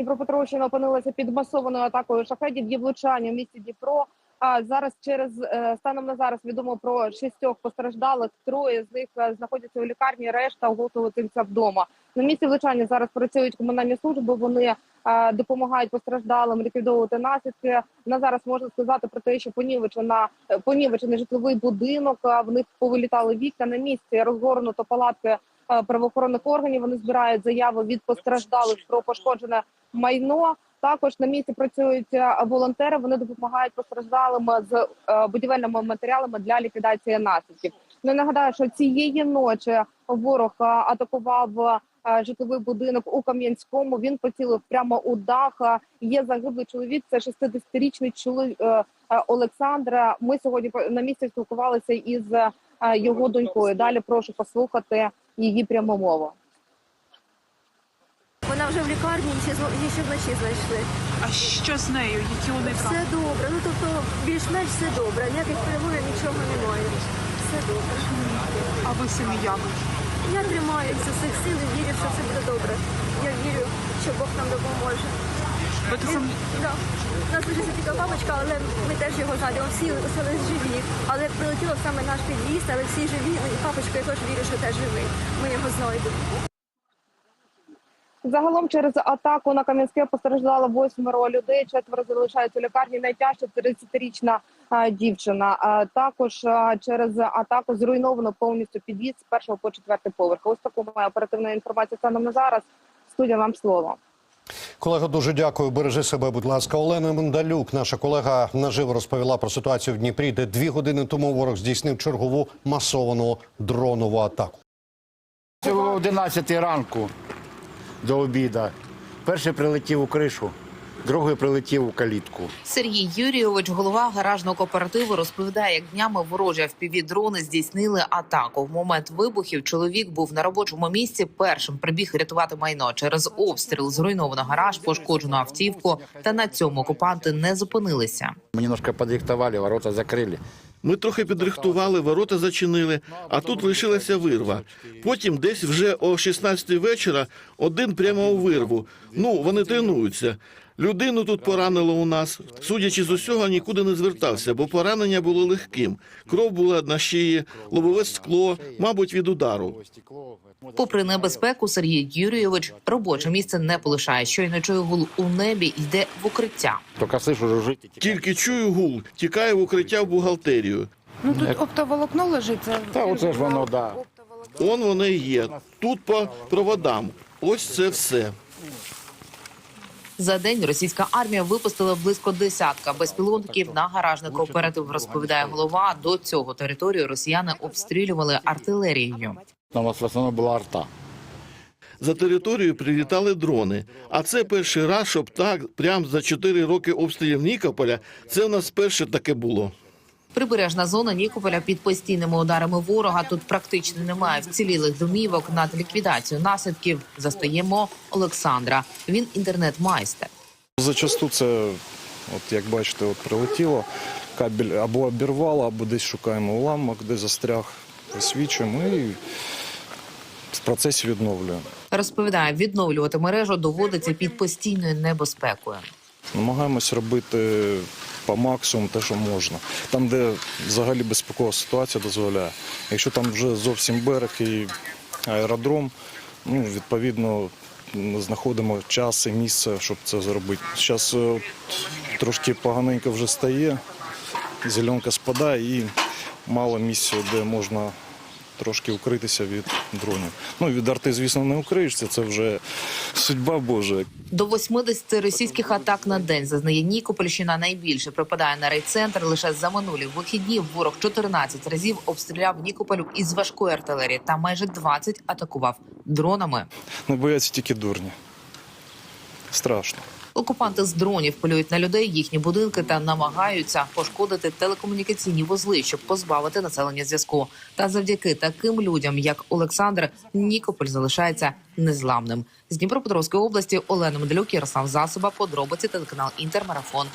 Дніпропетровщина опинилася під масованою атакою шахедів. Є влучання в місті Дніпро. А зараз через е, станом на зараз відомо про шістьох постраждалих. Троє з них е, знаходяться у лікарні. Решта готуватимся вдома. На місці влучання зараз працюють комунальні служби. Вони е, допомагають постраждалим ліквідовувати наслідки. На зараз можна сказати про те, що понівечена понівечений житловий будинок. В них повилітали вікна на місці. Розгорнуто палатки правоохоронних органів. Вони збирають заяви від постраждалих про пошкоджене майно. Також на місці працюють е, волонтери. Вони допомагають постраждалим з е, будівельними матеріалами для ліквідації наслідків. Ну, нагадаю, що цієї ночі ворог е, атакував е, житловий будинок у Кам'янському. Він поцілив прямо у дах. Е, Є загиблий чоловік. Це 60-річний чоловік е, е, Олександра. Ми сьогодні на місці спілкувалися із е, його донькою. Далі прошу послухати її прямомово. Вона вже в лікарні її ще вночі знайшли. А що з нею? Які у них Все добре. Ну тобто більш-менш все добре. Ніяких переломів, нічого немає. Все добре. А ви самі як? Я тримаюся всіх сил і вірю, що все буде добре. Я вірю, що Бог нам допоможе. Ви У нас лишився тільки папочка, але ми теж його знайдемо. Всі лишились живі. Але прилетіло саме наш під'їзд, але всі живі. Ну, І папочка, я теж вірю, що теж живий. Ми його знайдемо. Загалом через атаку на Кам'янське постраждало восьмеро людей. Четверо залишаються у лікарні. Найтяжче 30-річна а, дівчина. А також а, через атаку зруйновано повністю під'їзд з першого по четвертий поверх. Ось таку має оперативна інформація станом на зараз. Студія вам слово. Колего, дуже дякую. Бережи себе, будь ласка. Олена Мендалюк, наша колега, наживо розповіла про ситуацію в Дніпрі, де дві години тому ворог здійснив чергову масовану дронову атаку. О 11 ранку до обіда. Перший прилетів у кришу, другий прилетів у калітку. Сергій Юрійович, голова гаражного кооперативу, розповідає, як днями ворожі FPV-дрони здійснили атаку. В момент вибухів чоловік був на робочому місці. Першим прибіг рятувати майно через обстріл. Зруйновано гараж, пошкоджено автівку. Та на цьому окупанти не зупинилися. Ми немножко підрихтували, ворота закрили. Ми трохи підрихтували, ворота зачинили, а тут лишилася вирва. Потім, десь вже о 16 вечора, один прямо у вирву. Ну, вони тренуються. Людину тут поранило у нас. Судячи з усього, нікуди не звертався, бо поранення було легким. Кров була на шиї, лобове скло, мабуть, від удару. Попри небезпеку, Сергій Юрійович робоче місце не полишає. Щойно чує гул у небі, йде в укриття. Тільки чую гул, тікаю в укриття в бухгалтерію. Ну тут оптоволокно лежить. Це Та оце ж воно, да. Он воно і є. Тут по проводам. Ось це все. За день російська армія випустила близько десятка безпілотників на гаражний кооператив. Розповідає голова. До цього територію росіяни обстрілювали артилерією. Там вас в основному була арта. За територію прилітали дрони. А це перший раз, щоб так, прямо за 4 роки обстрілів Нікополя, це у нас перше таке було. Прибережна зона Нікополя під постійними ударами ворога. Тут практично немає вцілілих домівок. Над ліквідацію наслідків застаємо Олександра. Він інтернет-майстер. Зачасту це, от як бачите, от прилетіло, кабель або обірвало, або десь шукаємо уламок, де застряг, висвічуємо і в процесі відновлюємо. Розповідає, відновлювати мережу доводиться під постійною небезпекою. Намагаємось робити по максимуму те, що можна. Там, де взагалі безпекова ситуація дозволяє. Якщо там вже зовсім берег і аеродром, ну, відповідно, знаходимо час і місце, щоб це зробити. Зараз трошки поганенько вже стає, зеленка спадає і мало місця, де можна трошки укритися від дронів. Ну, від арти, звісно, не укриєшся, це вже судьба Божа. До 80 російських атак на день зазнає Нікопольщина. Найбільше припадає на райцентр. Лише за минулі вихідні ворог 14 разів обстріляв Нікополю із важкої артилерії та майже 20 атакував дронами. Не бояться тільки дурні. Страшно. Окупанти з дронів полюють на людей, їхні будинки та намагаються пошкодити телекомунікаційні вузли, щоб позбавити населення зв'язку. Та завдяки таким людям, як Олександр, Нікополь залишається незламним. З Дніпропетровської області Олена Медлюк, Ярослав Засоба, подробиці телеканал Інтермарафон.